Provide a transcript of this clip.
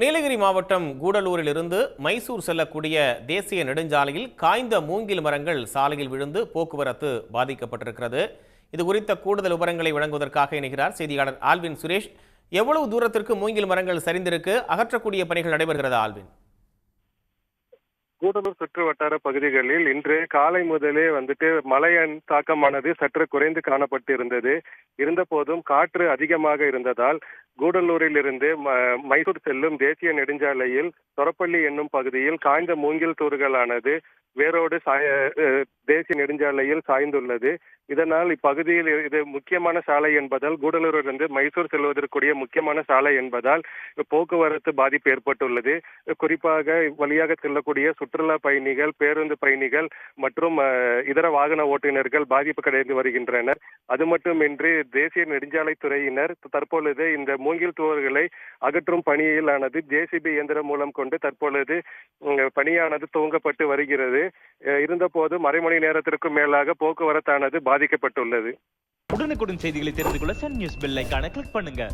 நீலகிரி மாவட்டம் கூடலூரில் இருந்து மைசூர் செல்லக்கூடிய தேசிய நெடுஞ்சாலையில் காய்ந்த மூங்கில் மரங்கள் சாலையில் விழுந்து போக்குவரத்து பாதிக்கப்பட்டிருக்கிறது. இது குறித்த கூடுதல் விவரங்களை வழங்குவதற்காக இணைகிறார் செய்தியாளர் ஆல்வின் சுரேஷ். எவ்வளவு தூரத்திற்கு மூங்கில் மரங்கள் சரிந்திருக்கு? அகற்றக்கூடிய பணிகள் நடைபெறுகிறது ஆல்வின்? கூடலூர் சுற்று வட்டார பகுதிகளில் இன்று காலை முதலே வந்துட்டு மழையின் தாக்கமானது சற்று குறைந்து காணப்பட்டிருந்தது. இருந்த போதும் காற்று அதிகமாக இருந்ததால் கூடலூரிலிருந்து ம- மைசூர் செல்லும் தேசிய நெடுஞ்சாலையில் தொரப்பள்ளி என்னும் பகுதியில் காய்ந்த மூங்கில் தூறுகளானது வேரோடு சாய தேசிய நெடுஞ்சாலையில் சாய்ந்துள்ளது. இதனால் இப்பகுதியில் இது முக்கியமான சாலை என்பதால் கூடலூரிலிருந்து மைசூர் செல்வதற்குரிய முக்கியமான சாலை என்பதால் போக்குவரத்து பாதிப்பு ஏற்பட்டுள்ளது. குறிப்பாக வழியாக செல்லக்கூடிய சுற்றுலா பயணிகள் பேருந்து பயணிகள் மற்றும் இதர வாகன ஓட்டுநர்கள் பாதிப்பு அடைந்து வருகின்றனர். அது மட்டுமின்றி தேசிய நெடுஞ்சாலைத்துறையினர் தற்பொழுது இந்த மூங்கில் தூவர்களை அகற்றும் பணியிலானது ஜேசிபி இயந்திரம் மூலம் கொண்டு தற்பொழுது பணியானது துவங்கப்பட்டு வருகிறது. அஹ், இருந்தபோதும் அரை மணி நேரத்திற்கும் மேலாக போக்குவரத்தானது பாதிக்கப்பட்டுள்ளது. உடனுக்குடன் செய்திகளை தெரிந்து கொள்ள சன் நியூஸ் பெல் ஐகானை கிளிக் பண்ணுங்க.